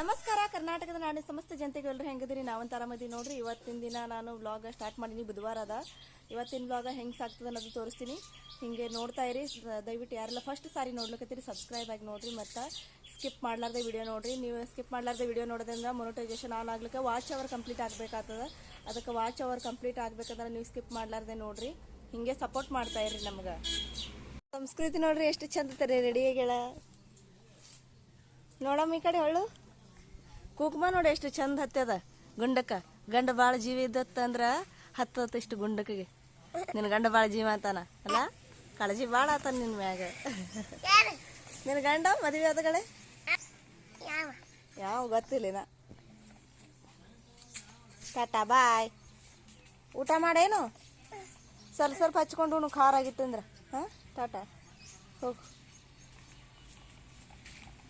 ನಮಸ್ಕಾರ, ಕರ್ನಾಟಕದ ನಾಡಿನ ಸಮಸ್ತ ಜನತೆಗೆ ಎಲ್ಲರೂ ಹೆಂಗದಿರಿ ನಾವಂತ ಆರಾಮದಿ ನೋಡ್ರಿ. ಇವತ್ತಿನ ದಿನ ನಾನು ವ್ಲಾಗ್ ಸ್ಟಾರ್ಟ್ ಮಾಡೀನಿ. ಬುಧವಾರ ಅದ ಇವತ್ತಿನ ವ್ಲಾಗ ಹೆಂಗೆ ಸಾಕ್ತದ ಅನ್ನೋದು ತೋರಿಸ್ತೀನಿ. ಹಿಂಗೆ ನೋಡ್ತಾ ಇರಿ. ದಯವಿಟ್ಟು ಯಾರೆಲ್ಲ ಫಸ್ಟ್ ಸಾರಿ ನೋಡ್ಲಿಕತ್ತೀರಿ ಸಬ್ಸ್ಕ್ರೈಬ್ ಆಗಿ ನೋಡ್ರಿ ಮತ್ತು ಸ್ಕಿಪ್ ಮಾಡ್ಲಾರ್ದೆ ವಿಡಿಯೋ ನೋಡ್ರಿ. ನೀವು ಸ್ಕಿಪ್ ಮಾಡ್ಲಾರ್ದೆ ವಿಡಿಯೋ ನೋಡೋದ್ರಿಂದ ಮೊನೋಟೈಸೇಷನ್ ಆನ್ ಆಗ್ಲಿಕ್ಕೆ ವಾಚ್ ಅವರ್ ಕಂಪ್ಲೀಟ್ ಆಗಬೇಕಾಗ್ತದೆ. ಅದಕ್ಕೆ ವಾಚ್ ಅವರ್ ಕಂಪ್ಲೀಟ್ ಆಗ್ಬೇಕಂದ್ರೆ ನೀವು ಸ್ಕಿಪ್ ಮಾಡ್ಲಾರ್ದೆ ನೋಡ್ರಿ. ಹಿಂಗೆ ಸಪೋರ್ಟ್ ಮಾಡ್ತಾ ಇರಿ ನಮ್ಗೆ. ಸಂಸ್ಕೃತಿ ನೋಡ್ರಿ, ಎಷ್ಟು ಚಂದ ರೆಡಿ ರೆಡಿಯಾಗ್ಯಾಳ ನೋಡಮ್ಮ ಈ ಕಡೆ ಹೊಳ್ಳು ಕುಕುಮ ನೋಡಿ ಎಷ್ಟು ಚಂದ ಹತ್ತದ ಗುಂಡಕ್ಕ ಗಂಡ ಭಾಳ ಜೀವ ಇದ್ದತ್ತಂದ್ರ ಹತ್ತತ್ತ ಇಷ್ಟು ಗುಂಡಕ್ಕಿಗೆ ನಿನ್ನ ಗಂಡ ಭಾಳ ಜೀವ ಅಂತಾನ ಅಲ್ಲ? ಕಾಳಜಿ ಭಾಳ ಆತ ನಿನ್ನ ಮ್ಯಾಗ. ನಿನ್ನ ಗಂಡ ಮದ್ವೆ ಆದಗಳೇ ಯಾವ? ಗೊತ್ತಿಲ್ಲ ಟಾಟಾ ಬಾಯ್. ಊಟ ಮಾಡೇನು? ಸ್ವಲ್ಪ ಸ್ವಲ್ಪ ಹಚ್ಕೊಂಡು ಖಾರ ಆಗಿತ್ತಂದ್ರ. ಹಾಂ ಟಾಟಾ ಹೋಗು.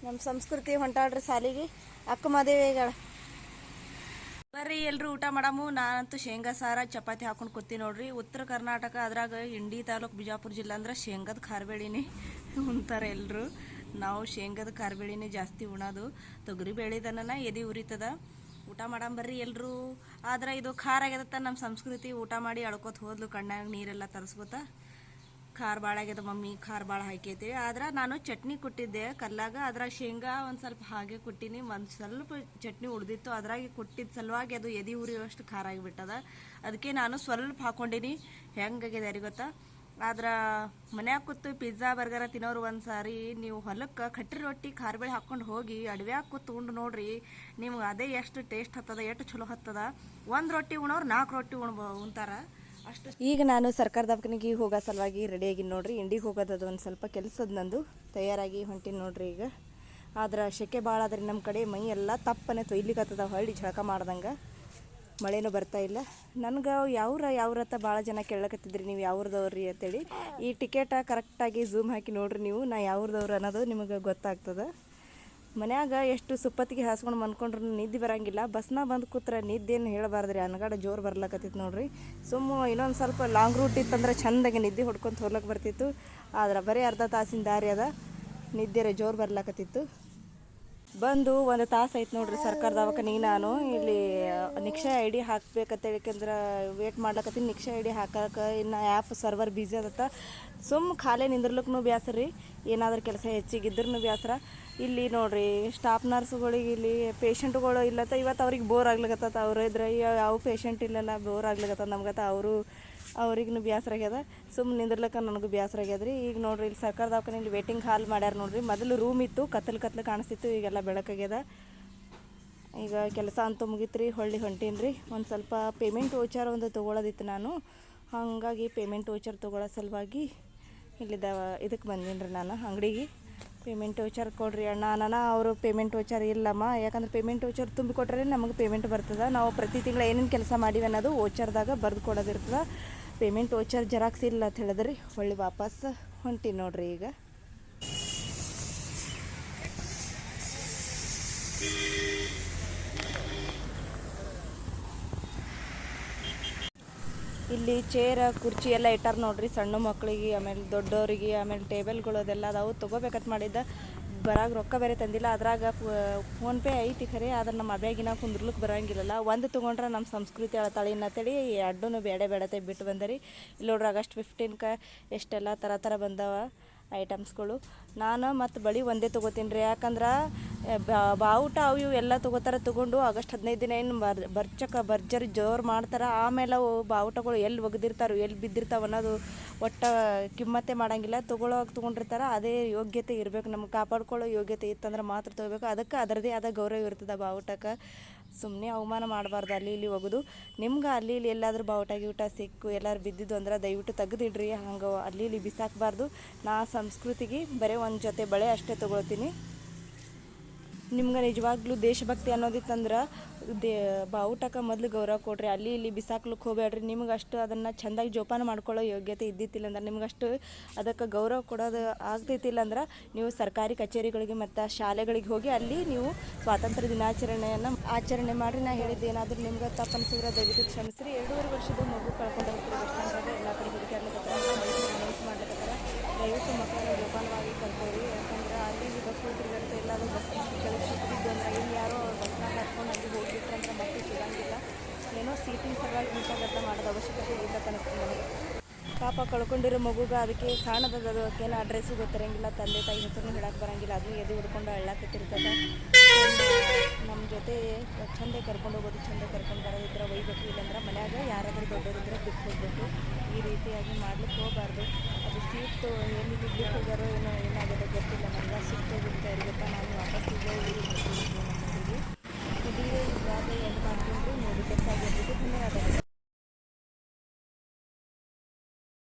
ನಮ್ಮ ಸಂಸ್ಕೃತಿ ಹೊಂಟಾಡ್ರಿ ಸಾಲಿಗೆ. ಅಕ್ಕ ಮದುವೆಗಳ ಬರ್ರಿ, ಎಲ್ರು ಊಟ ಮಾಡಮು. ನಾನಂತೂ ಶೇಂಗಾ, ಸಾರ, ಚಪಾತಿ ಹಾಕೊಂಡು ಕೂತಿ ನೋಡ್ರಿ. ಉತ್ತರ ಕರ್ನಾಟಕ ಅದ್ರಾಗ ಇಂಡಿ ತಾಲೂಕು ಬಿಜಾಪುರ ಜಿಲ್ಲಾ ಅಂದ್ರೆ ಶೇಂಗದ ಖಾರಬೇಳಿನೇ ಉಣ್ತಾರೆ ಎಲ್ರು. ನಾವು ಶೇಂಗದ ಖಾರ್ಬೇಳಿನೇ ಜಾಸ್ತಿ ಉಣೋದು. ತೊಗರಿ ಬೇಳೆದನ್ನ ಎದೆ ಉರಿತದ. ಊಟ ಬರ್ರಿ ಎಲ್ರು. ಆದ್ರೆ ಇದು ಖಾರ ಆಗ್ಯದತ್ತ ನಮ್ಮ ಸಂಸ್ಕೃತಿ. ಊಟ ಮಾಡಿ ಅಳ್ಕೋತ ಹೋದ್ಲು, ಕಣ್ಣಾಗ ನೀರೆಲ್ಲ ತರಿಸ್ಕೋತ. ಖಾರ ಭಾಳ ಆಗ್ಯದ ಮಮ್ಮಿ, ಖಾರ ಭಾಳ ಹಾಕೈತಿ. ಆದ್ರೆ ನಾನು ಚಟ್ನಿ ಕೊಟ್ಟಿದ್ದೆ ಕಲ್ಲಾಗ ಅದ್ರಾಗ ಶೇಂಗಾ ಒಂದು ಸ್ವಲ್ಪ ಹಾಗೆ ಕೊಟ್ಟಿನಿ. ಒಂದು ಸ್ವಲ್ಪ ಚಟ್ನಿ ಉಳ್ದಿತ್ತು. ಅದ್ರಾಗೆ ಕೊಟ್ಟಿದ್ದ ಸಲುವಾಗಿ ಅದು ಎದಿ ಉರಿಯುವಷ್ಟು ಖಾರ ಆಗಿಬಿಟ್ಟದ. ಅದಕ್ಕೆ ನಾನು ಸ್ವಲ್ಪ ಹಾಕೊಂಡಿನಿ. ಹೆಂಗಾಗಿದೆ ಯಾರಿಗೆ ಗೊತ್ತಾ? ಆದ್ರೆ ಮನ್ಯಾಗ ಕೂತು ಪಿಜ್ಜಾ, ಬರ್ಗರ ತಿನ್ನೋರು ಒಂದ್ಸಾರಿ ನೀವು ಹೊಲಕ್ಕೆ ಕಟ್ಟಿ ರೊಟ್ಟಿ ಖಾರಬೇಳೆ ಹಾಕ್ಕೊಂಡು ಹೋಗಿ ಅಡವ್ಯಾಗ ಕೂತು ಉಂಡು ನೋಡ್ರಿ, ನಿಮ್ಗೆ ಅದೇ ಎಷ್ಟು ಟೇಸ್ಟ್ ಹತ್ತದ, ಎಷ್ಟು ಚಲೋ ಹತ್ತದ. ಒಂದು ರೊಟ್ಟಿ ಉಣೋರು ನಾಲ್ಕು ರೊಟ್ಟಿ ಉಣ್ಬ ಉಣ್ತಾರ. ಅಷ್ಟು ಈಗ ನಾನು ಸರ್ಕಾರ ದವಾಖಾನೆಗೆ ಹೋಗೋ ಸಲುವಾಗಿ ರೆಡಿಯಾಗಿ ನೋಡ್ರಿ. ಇಂಡಿಗೆ ಹೋಗೋದದು ಒಂದು ಸ್ವಲ್ಪ ಕೆಲಸದ ನಂದು. ತಯಾರಾಗಿ ಹೊಂಟೀನಿ ನೋಡ್ರಿ ಈಗ. ಆದ್ರೆ ಶೆಕೆ ಭಾಳ ಆದ್ರೆ ನಮ್ಮ ಕಡೆ. ಮೈ ಎಲ್ಲ ತಪ್ಪನೆ ತೊಯ್ಲಿಕ್ಕತ್ತದ ಹೊಳ್ಳಿ ಝಳಕ ಮಾಡ್ದಂಗೆ. ಮಳೆನೂ ಬರ್ತಾ ಇಲ್ಲ. ನನಗೆ ಯಾವ್ರ ಯಾವ್ರತ್ತ ಭಾಳ ಜನ ಕೇಳಕತ್ತಿದ್ರಿ, ನೀವು ಯಾವ್ರದವ್ರಿ ಅಂತೇಳಿ. ಈ ಟಿಕೆಟ ಕರೆಕ್ಟಾಗಿ ಝೂಮ್ ಹಾಕಿ ನೋಡ್ರಿ ನೀವು. ನಾ ಯಾವ್ರದವ್ರು ಅನ್ನೋದು ನಿಮಗೆ ಗೊತ್ತಾಗ್ತದೆ. ಮನ್ಯಾಗ ಎಷ್ಟು ಸುಪ್ಪತ್ತಿಗೆ ಹಾಸ್ಕೊಂಡು ಮನ್ಕೊಂಡ್ರು ನಿದ್ದೆ ಬರಂಗಿಲ್ಲ. ಬಸ್ನ ಬಂದು ಕೂತ್ರೆ ನಿದ್ದೆನು ಹೇಳಬಾರ್ದ್ರಿ. ಅನ್ಗಾಡ ಜೋರು ಬರ್ಲಕತ್ತಿತ್ತು ನೋಡ್ರಿ. ಸುಮ್ಮ ಇನ್ನೊಂದು ಸ್ವಲ್ಪ ಲಾಂಗ್ ರೂಟ್ ಇತ್ತಂದ್ರೆ ಚಂದಾಗಿ ನಿದ್ದೆ ಹೊಡ್ಕೊಂತ ಹೋಗ್ಲಕ್ಕೆ ಬರ್ತಿತ್ತು. ಆದ್ರೆ ಬರೀ ಅರ್ಧ ತಾಸಿನ ದಾರಿ ಅದ. ನಿದ್ದೆರೆ ಜೋರು ಬರ್ಲಕತ್ತಿತ್ತು. ಬಂದು ಒಂದು ತಾಸು ಆಯ್ತು ನೋಡ್ರಿ ಸರ್ಕಾರ ನೀ ನಾನು. ಇಲ್ಲಿ ನಿಕ್ಷಾ ಐ ಡಿ ಹಾಕ್ಬೇಕಂತ ಯಾಕಂದ್ರೆ ವೇಟ್ ಮಾಡ್ಲಕತ್ತೀನಿ. ನಿಕ್ಷಾ ಐ ಡಿ ಹಾಕಕ್ಕೆ ಇನ್ನು ಆ್ಯಪ್ ಸರ್ವರ್ ಬ್ಯುಸಿ ಅದತ್ತ. ಸುಮ್ಮ ಖಾಲಿ ನಿಂದ್ರಲಕ್ಕೂ ಬ್ಯಾಸರ. ರೀ ಏನಾದ್ರೂ ಕೆಲಸ ಹೆಚ್ಚಿಗಿದ್ರೂ ಬ್ಯಾಸರ. ಇಲ್ಲಿ ನೋಡ್ರಿ ಸ್ಟಾಫ್ ನರ್ಸ್ಗಳಿಗೆ ಇಲ್ಲಿ ಪೇಷಂಟ್ಗಳು ಇಲ್ಲತ್ತ. ಇವತ್ತು ಅವ್ರಿಗೆ ಬೋರ್ ಆಗ್ಲಿಕತ್ತ ಅವ್ರು ಇದ್ರೆ ಯಾವ ಪೇಷಂಟ್ ಇಲ್ಲಲ್ಲ ಬೋರ್ ಆಗ್ಲಿಕತ್ತ ನಮ್ಗತ್ತ. ಅವರು ಅವ್ರಿಗೂ ಬೇಸರ ಆಗ್ಯದ. ಸುಮ್ಮನೆ ನಿಂದಿರ್ಲಕ್ಕ ನನಗೂ ಬೇಸರ ಆಗ್ಯದ ರೀ ಈಗ ನೋಡ್ರಿ ಇಲ್ಲಿ ಸರ್ಕಾರ ದವಾಖಾನೆಯಲ್ಲಿ ವೇಟಿಂಗ್ ಹಾಲ್ ಮಾಡ್ಯಾರ ನೋಡ್ರಿ. ಮೊದಲು ರೂಮ್ ಇತ್ತು, ಕತ್ತಲು ಕತ್ಲು ಕಾಣಿಸ್ತಿತ್ತು, ಈಗೆಲ್ಲ ಬೆಳಕಾಗ್ಯದ ಈಗ ಕೆಲಸ ಅಂತೂ ಮುಗೀತ್ರಿ, ಹೊಳ್ಳಿ ಹೊಂಟೀನಿ ರೀ ಒಂದು ಸ್ವಲ್ಪ ಪೇಮೆಂಟ್ ವೋಚರ್ ಒಂದು ತೊಗೊಳೋದಿತ್ತು ನಾನು. ಹಾಗಾಗಿ ಪೇಮೆಂಟ್ ವೋಚರ್ ತೊಗೊಳ್ಳೋ ಸಲುವಾಗಿ ಇಲ್ಲಿದ್ದ ಇದಕ್ಕೆ ಬಂದೀನಿ ರೀ ನಾನು ಅಂಗಡಿಗೆ. ಪೇಮೆಂಟ್ ವೋಚರ್ ಕೊಡ್ರಿ ಅಣ್ಣ. ಅಣ್ಣ ಅವರು ಪೇಮೆಂಟ್ ವೋಚರ್ ಇಲ್ಲಮ್ಮ. ಯಾಕಂದ್ರೆ ಪೇಮೆಂಟ್ ವೋಚರ್ ತುಂಬಿ ಕೊಟ್ಟರೆ ನಮಗೆ ಪೇಮೆಂಟ್ ಬರ್ತದೆ. ನಾವು ಪ್ರತಿ ತಿಂಗಳು ಏನೇನು ಕೆಲಸ ಮಾಡೀವಿ ಅನ್ನೋದು ವೋಚರ್ದಾಗ ಬರೆದು ಕೊಡೋದಿರ್ತದೆ. ಪೇಮೆಂಟ್ ವೋಚರ್ ಜೆರಾಕ್ಸ್ ಇಲ್ಲ ಅಂತ ಹೇಳಿದ್ರಿ, ಹೊಳ್ಳಿ ವಾಪಸ್ ಹೊಂಟೀನಿ ನೋಡ್ರಿ ಈಗ. ಇಲ್ಲಿ ಚೇರ್ ಕುರ್ಚಿ ಎಲ್ಲ ಇಟ್ಟಾರ ನೋಡ್ರಿ. ಸಣ್ಣ ಮಕ್ಕಳಿಗೆ ಆಮೇಲೆ ದೊಡ್ಡವರಿಗೆ, ಆಮೇಲೆ ಟೇಬಲ್ಗಳು ಅದೆಲ್ಲ ಅದಾವು. ತೊಗೋಬೇಕಂತ ಮಾಡಿದ್ದ. ಬರಾಗ ರೊಕ್ಕ ಬೇರೆ ತಂದಿಲ್ಲ. ಅದ್ರಾಗ ಫೋನ್ಪೇ ಐತಿ ಖರೆ. ಆದ್ರೆ ನಮ್ಮ ಅಬ್ಯಾಗಿನ ಕುಂದ್ರಲಿಕ್ಕೆ ಬರೋಂಗಿಲ್ಲ ಒಂದು ತೊಗೊಂಡ್ರೆ ನಮ್ಮ ಸಂಸ್ಕೃತಿ ಅಳತಾಳಿ ಅನ್ನತ್ತೇಳಿ ಎರಡೂ ಬೇಡ ಬೇಡತೆ ಬಿಟ್ಟು ಬಂದರಿ. ಇಲ್ಲಿ ನೋಡ್ರಿ ಆಗಸ್ಟ್ ಫಿಫ್ಟೀನ್ಕ ಎಷ್ಟೆಲ್ಲ ಥರ ಥರ ಬಂದವ. ಐಟಮ್ಸ್ಗಳು. ನಾನು ಮತ್ತು ಬಳಿ ಒಂದೇ ತೊಗೋತೀನಿ ರೀ. ಯಾಕಂದ್ರೆ ಬಾವುಟ ಅವು ಇವು ಎಲ್ಲ ತೊಗೋತಾರೆ ತೊಗೊಂಡು ಆಗಸ್ಟ್ ಹದಿನೈದು ದಿನ ಏನು ಬರ್, ಬರ್ಚಕ, ಬರ್ಜರಿ ಜೋರು ಮಾಡ್ತಾರೆ. ಆಮೇಲೆ ಅವು ಬಾವುಟಗಳು ಎಲ್ಲಿ ಒಗೆದಿರ್ತಾರೋ ಎಲ್ಲಿ ಬಿದ್ದಿರ್ತಾವೆ ಅನ್ನೋದು ಒಟ್ಟು ಕಿಮ್ಮತ್ತೆ ಮಾಡಂಗಿಲ್ಲ. ತೊಗೊಳೋವಾಗ ತೊಗೊಂಡಿರ್ತಾರೆ. ಅದೇ ಯೋಗ್ಯತೆ ಇರಬೇಕು. ನಮ್ಗೆ ಕಾಪಾಡ್ಕೊಳ್ಳೋ ಯೋಗ್ಯತೆ ಇತ್ತಂದ್ರೆ ಮಾತ್ರ ತೊಗೋಬೇಕು. ಅದಕ್ಕೆ ಅದರದೇ ಆದ ಗೌರವ ಇರ್ತದೆ ಬಾವುಟಕ್ಕೆ. ಸುಮ್ಮನೆ ಅವಮಾನ ಮಾಡಬಾರ್ದು, ಅಲ್ಲಿ ಇಲ್ಲಿ ಒಗೆದು. ನಿಮ್ಗೆ ಅಲ್ಲಿ ಇಲ್ಲಿ ಎಲ್ಲಾದರೂ ಬಾವುಟ ಗೀಟ ಸಿಕ್ಕು, ಎಲ್ಲರೂ ಬಿದ್ದಿದ್ದು ಅಂದ್ರೆ ದಯವಿಟ್ಟು ತೆಗೆದಿಡ್ರಿ ಹಂಗೆ ಅಲ್ಲಿ ಇಲ್ಲಿ ಬಿಸಾಕಬಾರ್ದು. ನಾ ಸಂಸ್ಕೃತಿಗೆ ಬರೀ ಒಂದು ಜೊತೆ ಬಳೆ ಅಷ್ಟೇ ತೊಗೊಳ್ತೀನಿ. ನಿಮ್ಗೆ ನಿಜವಾಗ್ಲೂ ದೇಶಭಕ್ತಿ ಅನ್ನೋದಿತ್ತಂದ್ರೆ ದೇ ಬಾವುಟಕ್ಕೆ ಮೊದಲು ಗೌರವ ಕೊಡ್ರಿ. ಅಲ್ಲಿ ಇಲ್ಲಿ ಬಿಸಾಕ್ಲಿಕ್ಕೆ ಹೋಗಬೇಡ್ರಿ ನಿಮ್ಗೆ ಅಷ್ಟು ಅದನ್ನು ಚೆಂದಾಗಿ ಜೋಪಾನ ಮಾಡ್ಕೊಳ್ಳೋ ಯೋಗ್ಯತೆ ಇದ್ದಿತ್ತಿಲ್ಲ ಅಂದ್ರೆ ನಿಮ್ಗಷ್ಟು ಅದಕ್ಕೆ ಗೌರವ ಕೊಡೋದು ಆಗ್ತಿತ್ತಿಲ್ಲ ಅಂದ್ರೆ ನೀವು ಸರ್ಕಾರಿ ಕಚೇರಿಗಳಿಗೆ ಮತ್ತು ಶಾಲೆಗಳಿಗೆ ಹೋಗಿ ಅಲ್ಲಿ ನೀವು ಸ್ವಾತಂತ್ರ್ಯ ದಿನಾಚರಣೆಯನ್ನು ಆಚರಣೆ ಮಾಡಿರಿ. ನಾ ಹೇಳಿದ್ದು ಏನಾದರೂ ನಿಮ್ಗೆ ತಪ್ಪು ಅನಿಸಿದ್ರೆ ದಯವಿಟ್ಟು ಕ್ಷಮಿಸ್ರಿ. ಎರಡೂವರೆ ವರ್ಷದ ಮಗು ಕಳ್ಕೊಂಡು ಹೋಗ್ತೀವಿ ಎಲ್ಲ ಕಡೆ ಹುಡುಗಿ ಮಾಡ್ಲಿಕತ್ತಾರ. ದಯವಿಟ್ಟು ಮಕ್ಕಳನ್ನು ಜೋಪಾನವಾಗಿ ಕರ್ಕೋರಿ ಯಾಕಂದ್ರೆ ಅಲ್ಲಿ ಇಲ್ಲಿ ಬಸ್ಗಳು ತಿರುಗಾಡ್ತಾ ಎಲ್ಲಾದ್ರೂ ಬಸ್ ಕೆಳಗೆ ಹೋಗಿದ್ದು ಅಂದ್ರೆ ಇಲ್ಲಿ ಯಾರೋ ಬಸ್ನಾಗ ಹತ್ಕೊಂಡು ಅಲ್ಲಿ ಹೋಗಿಬಿಟ್ರೆ ಅಂದ್ರೆ ಮತ್ತೆ ಸಿಗಂಗಿಲ್ಲ ಏನೋ ಸೀಟಿನ ಸಲುವಾಗಿ ಇಂಥವೆಲ್ಲ ಮಾಡೋದು ಅವಶ್ಯಕತೆ ಇಲ್ಲ ಅನಿಸ್ತದೆ ನನಗೆ ಪಾಪ ಕಳ್ಕೊಂಡಿರೋ ಮಗುಗ ಅದಕ್ಕೆ ಕಾಣದ ಅದಕ್ಕೇನು ಅಡ್ರೆಸ್ಸು ಗೊತ್ತಿರಂಗಿಲ್ಲ, ತಂದೆ ತಾಯಿ ಹೆಸರು ಹೇಳಕ್ಕೆ ಬರಂಗಿಲ್ಲ ಅದು ಎದು ಹುಡ್ಕೊಂಡು ಅಳ್ಳಾಕತ್ತಿರ್ತದೆ. ನಮ್ಮ ಜೊತೆ ಚಂದ ಕರ್ಕೊಂಡು ಹೋಗೋದು, ಚಂದೆ ಕರ್ಕೊಂಡು ಬರೋದಿದ್ರೆ ಒಯ್ಬೇಕು, ಇಲ್ಲಾಂದ್ರೆ ಮನ್ಯಾಗ ಯಾರಾದರೂ ದೊಡ್ಡವರಿದ್ರೆ ಬಿಟ್ಟು ಹೋಗ್ಬೇಕು. ಈ ರೀತಿಯಾಗಿ ಮಾಡ್ಲಿಕ್ಕೆ ಹೋಗಬಾರ್ದು. ಅದು ಸೀಟ್ ಏನು ಬಿಡ್ಲಿಕ್ಕೆ ಹೋಗ್ಯಾರೋ ಏನೋ, ಏನಾಗಿದೆ ಗೊತ್ತಿಲ್ಲ ನಮ್ಗೆ ಸಿಟ್ಟು